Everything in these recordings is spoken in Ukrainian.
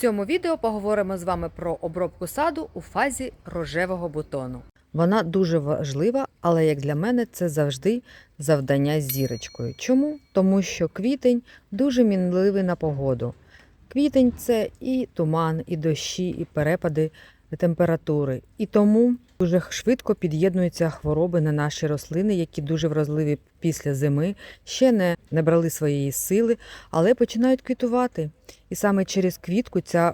цьому відео поговоримо з вами про обробку саду у фазі рожевого бутону. Вона дуже важлива, але як для мене це завжди завдання з зірочкою. Чому? Тому що квітень дуже мінливий на погоду. Квітень це і туман, і дощі, і перепади температури. І тому дуже швидко під'єднуються хвороби на наші рослини, які дуже вразливі після зими, ще не, не брали своєї сили, але починають квітувати. І саме через квітку ця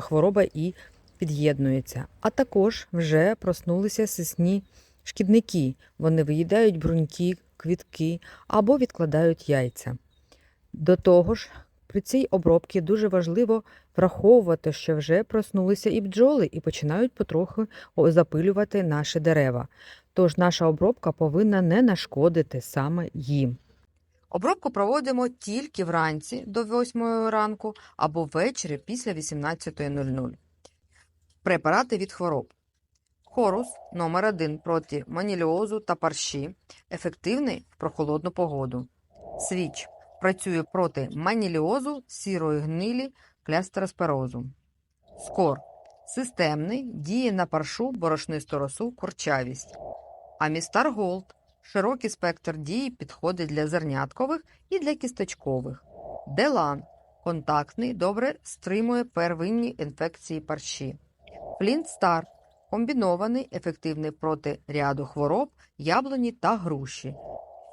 хвороба і під'єднується. А також вже проснулися сисні шкідники. Вони виїдають бруньки, квітки або відкладають яйця. До того ж, при цій обробці дуже важливо враховувати, що вже проснулися і бджоли і починають потроху запилювати наші дерева. Тож наша обробка повинна не нашкодити саме їм. Обробку проводимо тільки вранці до 8 ранку або ввечері після 18.00. Препарати від хвороб. Хорус номер 1 проти маніліозу та парші, ефективний в прохолодну погоду. Свіч працює проти маніліозу, сірої гнилі, клястеросперозу. Скор системний, діє на паршу, борошнисту росу, курчавість. Амістар Голд широкий спектр дії підходить для зерняткових і для кісточкових. Делан контактний, добре стримує первинні інфекції парші. Флінт Стар комбінований, ефективний проти ряду хвороб, яблуні та груші.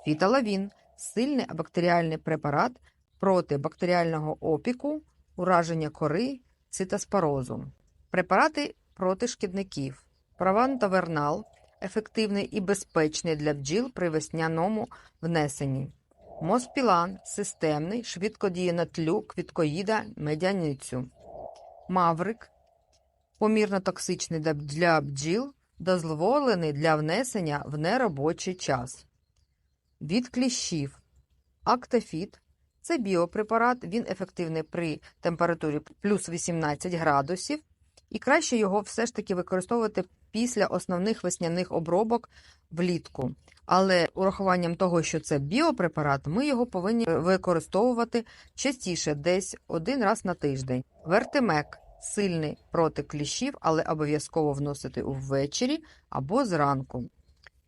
Фіталавін сильний бактеріальний препарат проти бактеріального опіку, ураження кори, цитоспорозу. Препарати проти шкідників. Правантавернал ефективний і безпечний для бджіл при весняному внесенні. Моспілан системний, швидко діє на тлю квіткоїда медяницю. Маврик помірно токсичний для- бджіл, дозволений для внесення в неробочий час. Від кліщів. Актофіт – це біопрепарат, він ефективний при температурі плюс 18 градусів, і краще його все ж таки використовувати після основних весняних обробок влітку. Але урахуванням того, що це біопрепарат, ми його повинні використовувати частіше, десь один раз на тиждень. Вертимек сильний проти кліщів, але обов'язково вносити ввечері або зранку.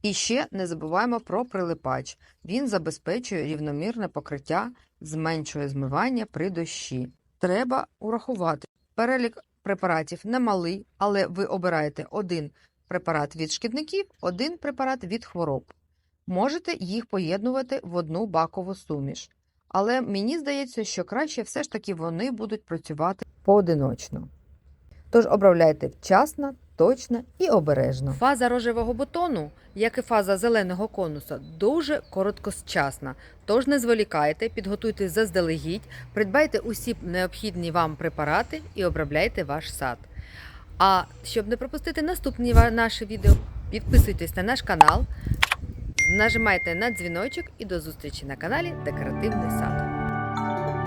І ще не забуваємо про прилипач. Він забезпечує рівномірне покриття, зменшує змивання при дощі. Треба урахувати. Перелік препаратів немалий, але ви обираєте один препарат від шкідників, один препарат від хвороб. Можете їх поєднувати в одну бакову суміш. Але мені здається, що краще все ж таки вони будуть працювати поодиночно. Тож обробляйте вчасно, точно і обережно. Фаза рожевого бутону, як і фаза зеленого конуса, дуже короткочасна. Тож не зволікайте, підготуйте заздалегідь, придбайте усі необхідні вам препарати і обробляйте ваш сад. А щоб не пропустити наступні наші відео, підписуйтесь на наш канал, нажимайте на дзвіночок і до зустрічі на каналі Декоративний сад.